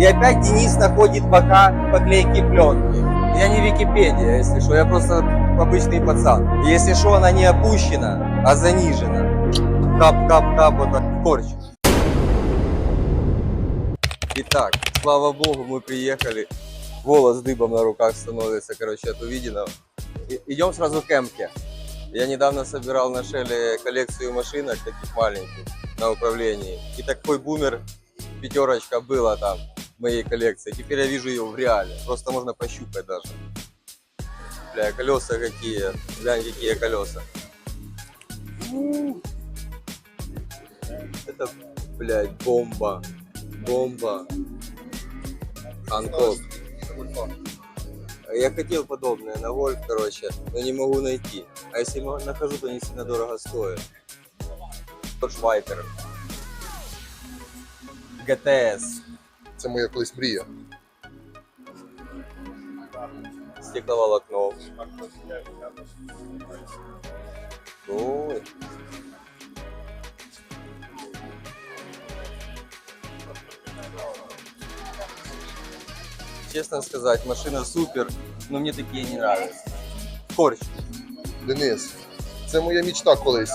И опять Денис находит пока поклейки пленки. Я не Википедия, если что, я просто обычный пацан. Если что, она не опущена, а занижена. Кап-кап-кап, вот так, корч. Итак, слава богу, мы приехали. Волос дыбом на руках становится, короче, от увиденного. И- идем сразу к Эмке. Я недавно собирал на Шеле коллекцию машинок таких маленьких на управлении. И такой бумер пятерочка была там моей коллекции. Теперь я вижу ее в реале. Просто можно пощупать даже. Бля, колеса какие. Глянь, какие колеса. Это, блядь, бомба. Бомба. Ханкок. Я хотел подобное на Вольф, короче, но не могу найти. А если нахожу, то не сильно дорого стоит. Dodge Viper. Це моя колись мрія. Стекловолокно. Ой. Честно сказать, машина супер, но мне такие не нравятся. Корч, Денис, це моя мічта колись.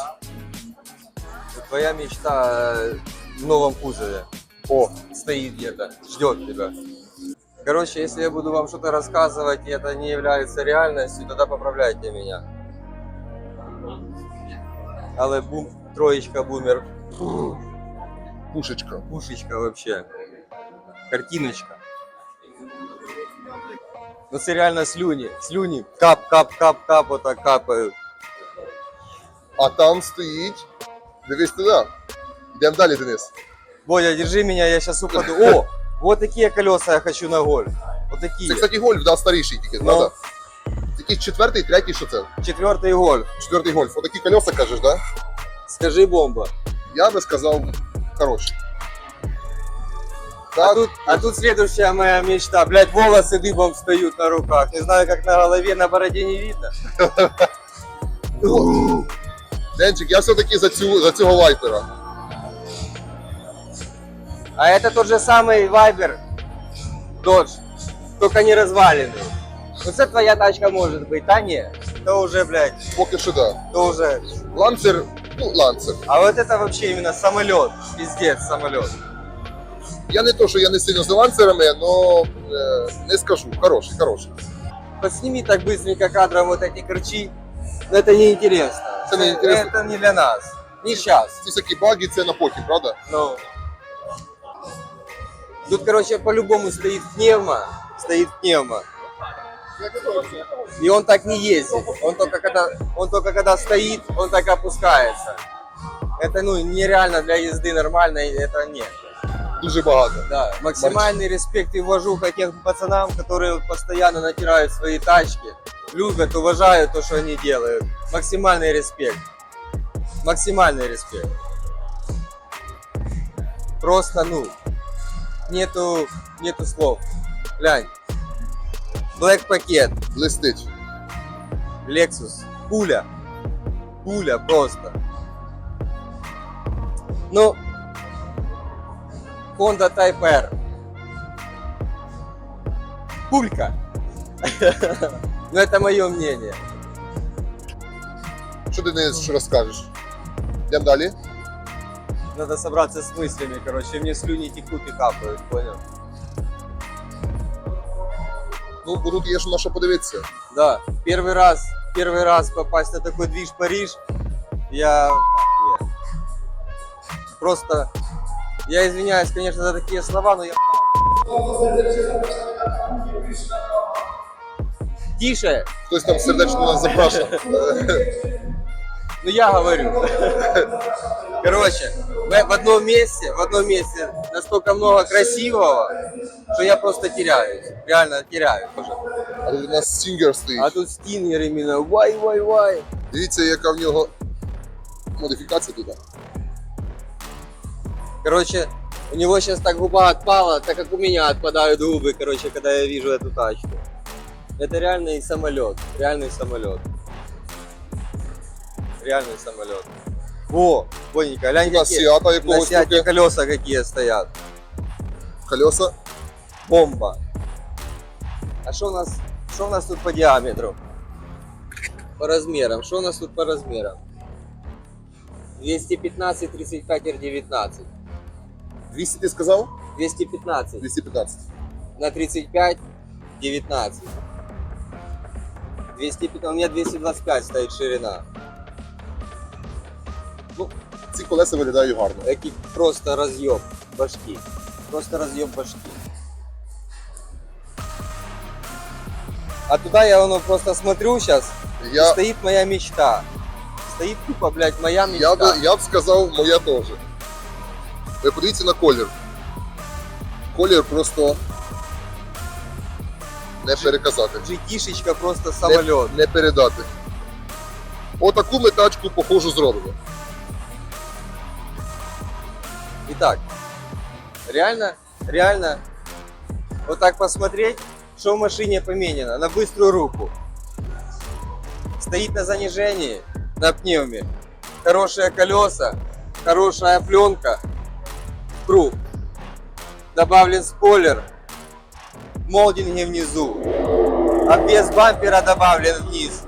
твоя мечта э, в новом кузове. О, стоит где-то, ждет тебя. Короче, если я буду вам что-то рассказывать, и это не является реальностью, тогда поправляйте меня. Але бум, троечка бумер, фу, пушечка. пушечка вообще, картиночка. Ну це реально слюні, слюні, кап, кап, кап, кап, вот так капают. А там стоїть. Дивись туди. Йдемо далі, Денис. Бодя, держи меня, я сейчас упаду. О, вот такие колеса я хочу на гольф. Вот такие. Це, кстати, гольф, да, старіший тільки, Ну. правда? Якийсь четвертий, третій, що це? Четвертый гольф. Четвертий гольф. Отакі колеса кажеш, да? Скажи бомба. Я би сказав, хороші. А Так, тут, а тут следующая моя мечта. Блять, волосы дыбом встают на руках. Не знаю, как на голове, на бороде не видно. Денчик, я все-таки за, цю, за цього вайпера. А это тот же самый Вайбер Dodge, только не разваленный. Ну, это твоя тачка может быть, а не? То уже, блядь, Поки що да. то уже. Ланцер, ну, ланцер. А вот это вообще именно самолет. Пиздец, самолет. Я не то, що я не сильно за ланцерами, але е, не скажу. Хороший, хороший. Подсними так быстренько кадром вот эти корчи. Но это неинтересно. Это неинтересно. Это не для нас. Не сейчас. Ці всякі баги, це на потім, правда? Ну. Тут, короче, по-любому стоит пневма. Стоит пневма. И он так не ездит. Он только когда, он только когда стоит, он так опускается. Это ну нереально для езды нормальной, это нет. Дуже багато. Да, максимальный респект и уважуха тем пацанам, которые постоянно натирают свои тачки, любят, уважают то, что они делают. Максимальный респект. Максимальный респект. Просто, ну, нету, нету слов. Глянь. Black пакет, Блистить. Lexus, пуля. Пуля просто. Ну, Honda Type R. Пулька. Ну, это мое мнение. Що ти не розкажеш? Йдемо далі. Надо собраться с мыслями, короче. Мне слюни текут и капают, понял? Ну, бо тут є що на що подивитися. Да, первый раз, первый раз попасть на такой движ Париж, я в ахуе. Просто, я извиняюсь, конечно, за такие слова, но я в ахуе. Тише, Хтось там сердечно нас запрашує. ну я говорю. Короче, в, в одном месте, в одном месте настолько много красивого, что я просто теряюсь, реально теряюсь. уже. А тут у нас Стінгер стоїть. А тут стингер именно, вай, вай, вай. Дивіться, яка в нього модифікація туди. Короче, у него сейчас так губа отпала, так как у меня отпадают губы, короче, когда я вижу эту тачку. Это реальный самолет, реальный самолет. Реальный самолет. О, Боненька, глянь, У нас какие, Сіата на якогось Сиате таке. колеса какие стоят. Колеса. Бомба. А що у нас, що у нас тут по діаметру? По розмірам. Що у нас тут по розмірам? 215, 35, R19. 200 ти сказав? 215 215. на 35, 19. 215, у меня 225 стоит ширина. Ці колеса виглядають гарно. Який просто разъеб башки. Просто разъеб башки. А туда я воно просто смотрю сейчас, Я, стоит моя мечта. Стоит тупо, блядь, моя мечта. я, би, я б сказав, моя теж. Ви подивіться на колір. Колір просто не переказати. GT-шечка просто самолет. Не, не передати. Отаку ми тачку, похожу, зробимо. Итак, реально, реально, вот так посмотреть, что в машине поменено на быструю руку. Стоит на занижении, на пневме, хорошие колеса, хорошая пленка, круг, добавлен спойлер, молдинги внизу, обвес бампера добавлен вниз.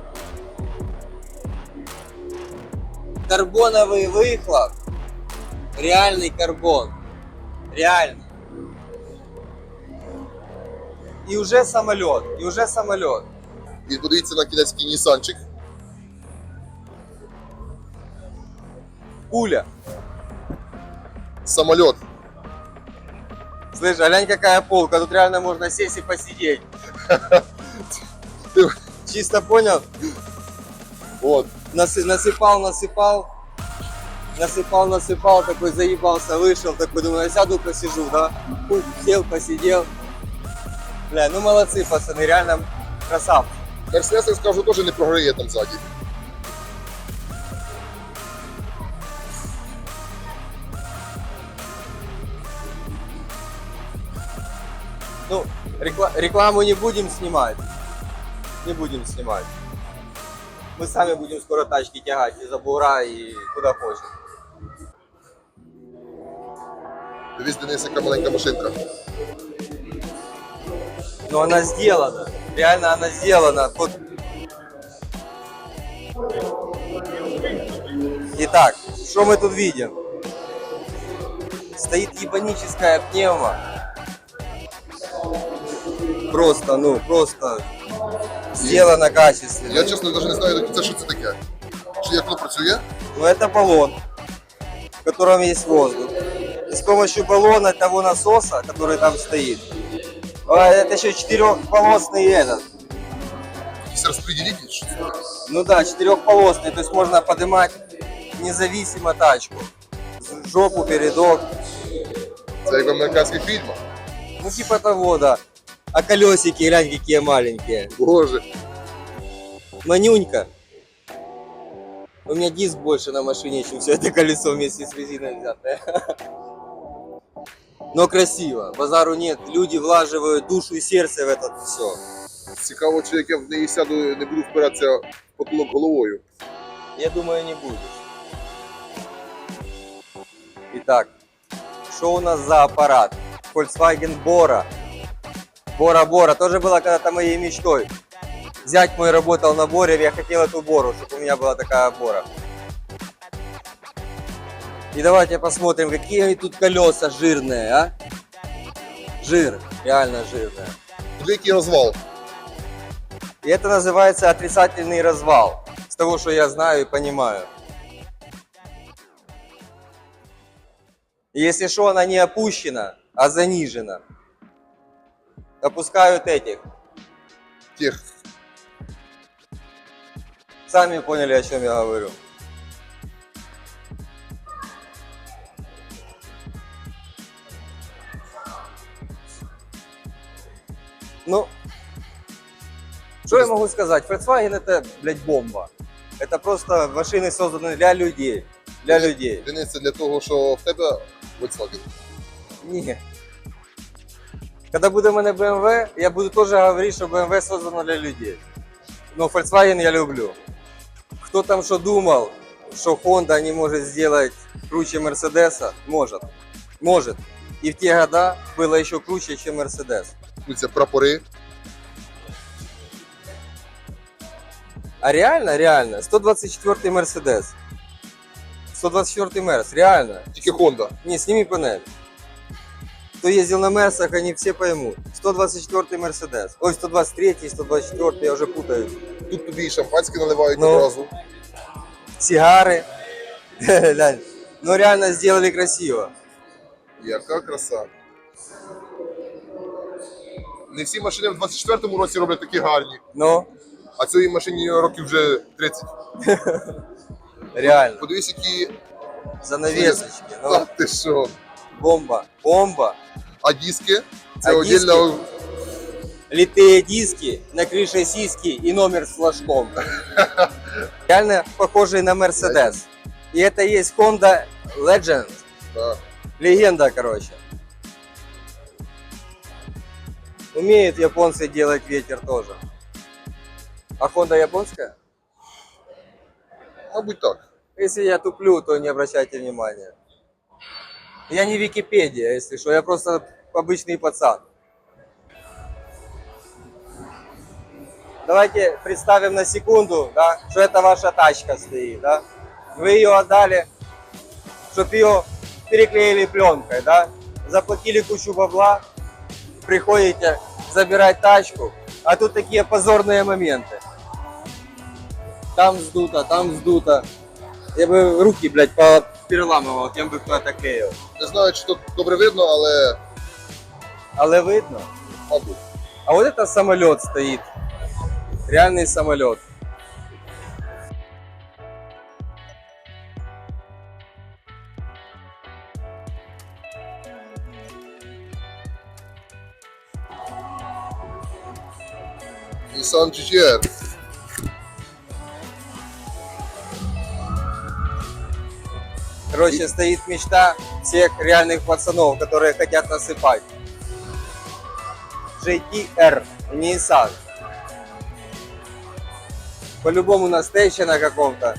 Карбоновый выхлоп, реальный карбон. Реально. И уже самолет, и уже самолет. І подивіться на кінецький Нісанчик. Пуля. Самоліт. Слышь, а глянь какая полка, тут реально можно сесть и посидеть. Ты- Чисто понял? От. Насы- насыпал, насыпал, насыпал, насыпал, такой заебался, вышел, такой думаю, я сяду посижу, да? Фу, сел, посидел. Бля, ну молодцы, пацаны, реально красавцы. Мерседес, я скажу, теж не програє там ззаді. Ну, рекла- рекламу не будем снимать. Не будем снимать. Мы сами будем скоро тачки тягать из за бугра и куда хочешь. Дивись, Денис, яка маленька машинка. Но она сделана. Реально она сделана. Вот. Итак, что мы тут видим? Стоит ебаническая пневма. Просто, ну, просто сделано качественно. Я чесно навіть не знаю до кінця, що це таке. Чи як воно працює? Но это баллон, в котором есть воздух. С помощью баллона того насоса, который там стоит, это еще четырехполосный этот. Якийсь розподілитель? Що це? Ну да, четырехполосный, то есть можно поднимать независимо тачку. Жопу, передок, Це як в американських фільмах. ну типа того, да. А колесики, глянь, какие маленькие. Боже. Манюнька. У меня диск больше на машине, чем все это колесо вместе с резиной взятое. Но красиво, базару нет. Люди влаживают душу и сердце в это все. Цікаво, чи як я в неї сяду, не буду впиратися в потолок головою. Я думаю, не будешь. Итак, что у нас за аппарат? Volkswagen Bora. Бора Бора тоже была когда-то моей мечтой. Зять мой работал на Боре, я хотел эту Бору, чтобы у меня была такая Бора. И давайте посмотрим, какие тут колеса жирные, а? Жир, реально жирные. Куди який розвал? И это называется отрицательный развал. С того, что я знаю и понимаю. И если что, она не опущена, а занижена. Опускают этих. Тех. Сами поняли, о чем я говорю. Ну, что я могу сказать? Volkswagen это, блядь, бомба. Это просто машины созданы для людей. Для людей. Денис, це для того, що в тебе Volkswagen. Не. Когда буде в мене BMW, я буду тоже говорить, что BMW создано для людей. Но Volkswagen я люблю. Кто там что думал, что Honda не может сделать круче Мерседеса? Может. Может. И И в те года было еще круче, чем Мерседес Дивіться, прапори. А реально, реально, 124 Мерседес. 124 Мерс, реально. Тільки Honda. Не, сними панель. Кто ездил на Мерсах, они все поймут. 124 Мерседес. Ой, 123, 124, я уже путаю. Тут тобі і шампанське наливають Ну. одразу. Сигары. Глянь. Ну реально сделали красиво. Яка краса. Не всі машини в 24-му році роблять такі гарні, Ну, а цій машині років вже 30. реально. Подивись, які. Занавесочки. Та Ну, ти що? бомба. Бомба. А диски? Це А отдельно. Литые диски, на крыше сиськи и номер с флажком. Реально похожий на Мерседес. И это и есть Honda Legend. Да. Легенда, короче. Умеют японцы делать ветер тоже. А Honda японская? Мабуть, так. Если я туплю, то не обращайте внимания. Я не Википедия, если что, я просто обычный пацан. Давайте представим на секунду, да, что это ваша тачка стоит, да. Вы ее отдали, чтобы ее переклеили пленкой, да. Заплатили кучу бабла, приходите забирать тачку, а тут такие позорные моменты. Там сдуто, там сдуто. Я би руки, блядь, переламував, ким би хто это клеїв. Не знаю, чи тут добре видно, але Але видно. мабуть. А вот это самолет стоит. Реальный самолет. Nissan GTR. Короче, стоит мечта всех реальных пацанов, которые хотят насыпать. JTR, Nissan. По-любому на стейче на каком-то.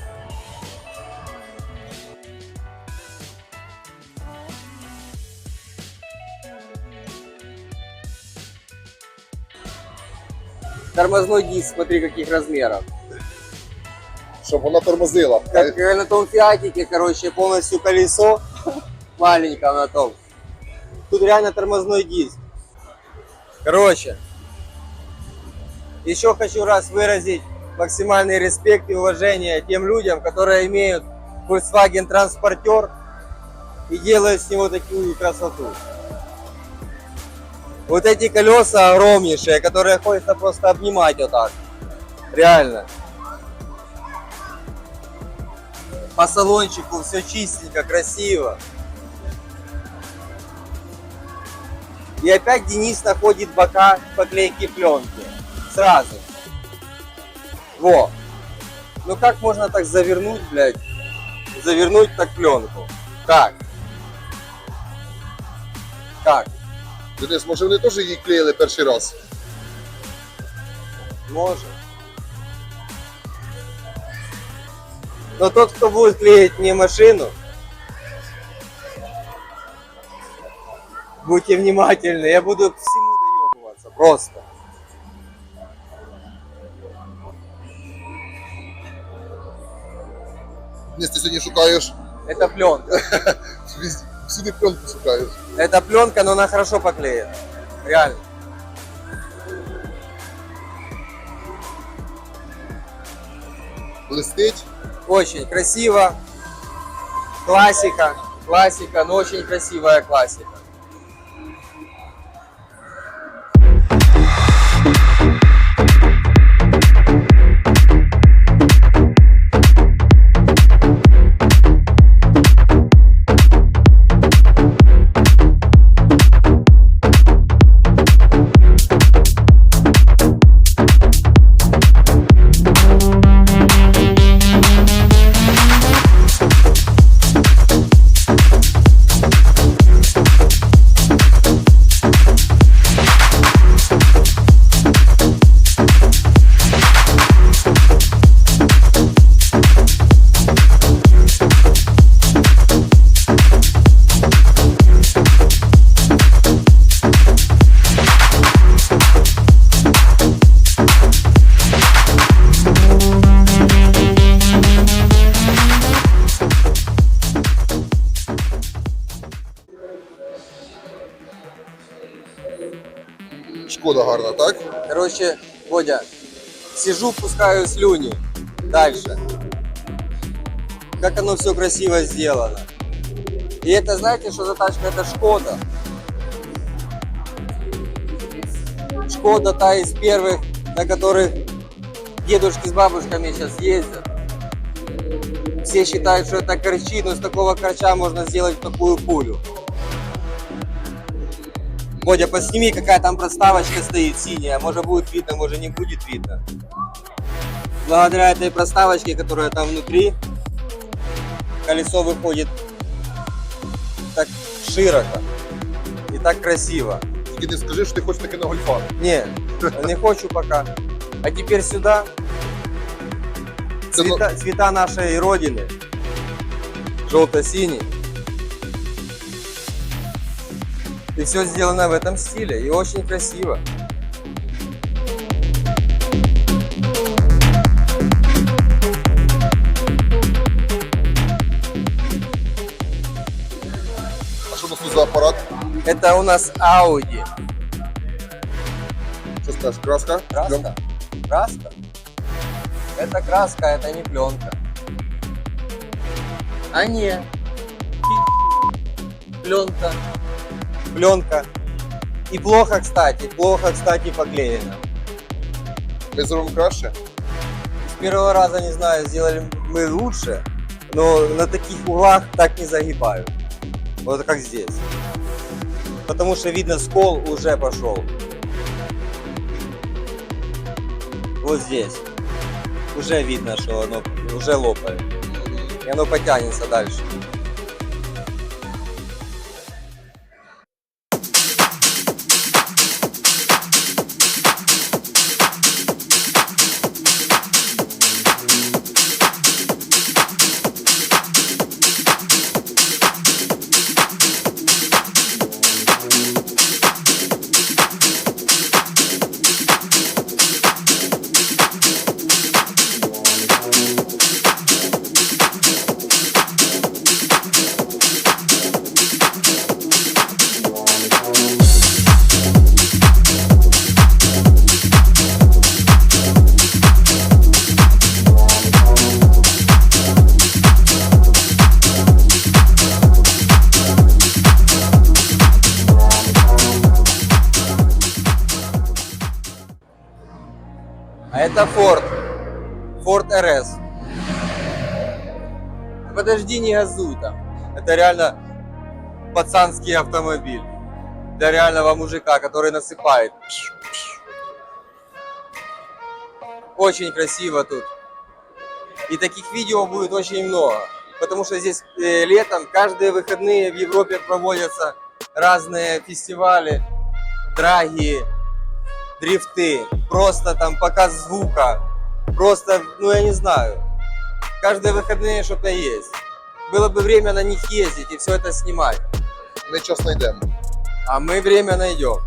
Тормозной диск, смотри каких размеров. Щоб вона тормозила. Как э, на том фиатике, короче, полностью колесо маленькое на том. Тут реально тормозной диск. Короче, еще хочу раз выразить максимальный респект и уважение тем людям, которые имеют Volkswagen транспортер и делают с него такую красоту. Вот эти колеса огромнейшие, которые хочется просто обнимать вот так. Реально. По салончику все чистенько, красиво. И опять Денис находит бока поклейки пленки. Сразу. Во. Ну как можно так завернуть, блядь? Завернуть так пленку. Как? Как? Денис, може вони теж її клеїли перший раз? Может. Но тот, кто будет клеить мне машину, будьте внимательны, я буду всему доебываться, просто. Денис, ти сьогодні шукаєш Это пленка. всюди пленку шукаєш. Это пленка, но она хорошо поклеена. Реально. Блистить. Очень красиво. Классика. Классика, но очень красивая классика. Бодя, сижу, пускаю слюни. Дальше. Как оно все красиво сделано. И это, знаете, что за тачка? Это Шкода. Шкода та из первых, на которых дедушки с бабушками сейчас ездят. Все считают, что это корчи, но с такого корча можно сделать такую пулю. Бодя, посними, какая там проставочка стоит синяя. Может будет видно, может не будет видно. Благодаря этой проставочке, которая там внутри, колесо выходит так широко и так красиво. Тільки не скажи, що ти хочеш таке на гольфа. Не, не хочу пока. А теперь сюда. Це, Цвета, цвета нашей родины. Желто-синий. И все сделано в этом стиле. И очень красиво. А що у нас тут за апарат? Это у нас Audi. Що скажеш, краска? Краска? Краска? Это краска, это не пленка. А не. Пленка. Пленка. И плохо, кстати, плохо, кстати, поклеено. Ми зробимо краще. С первого раза, не знаю, сделали мы лучше, но на таких углах так не загибают. Вот как здесь. Потому что видно, скол уже пошел. Вот здесь. Уже видно, что оно уже лопает. И оно потянется дальше. Не газуй там. Это реально пацанский автомобиль. Для реального мужика, который насыпает. Очень красиво тут. И таких видео будет очень много. Потому что здесь э, летом каждые выходные в Европе проводятся разные фестивали, драги, дрифты, просто там показ звука, просто, ну я не знаю, каждые выходные что-то есть. Было бы время на них ездить и все это снимать, Ми час знайдемо. а мы время найдем.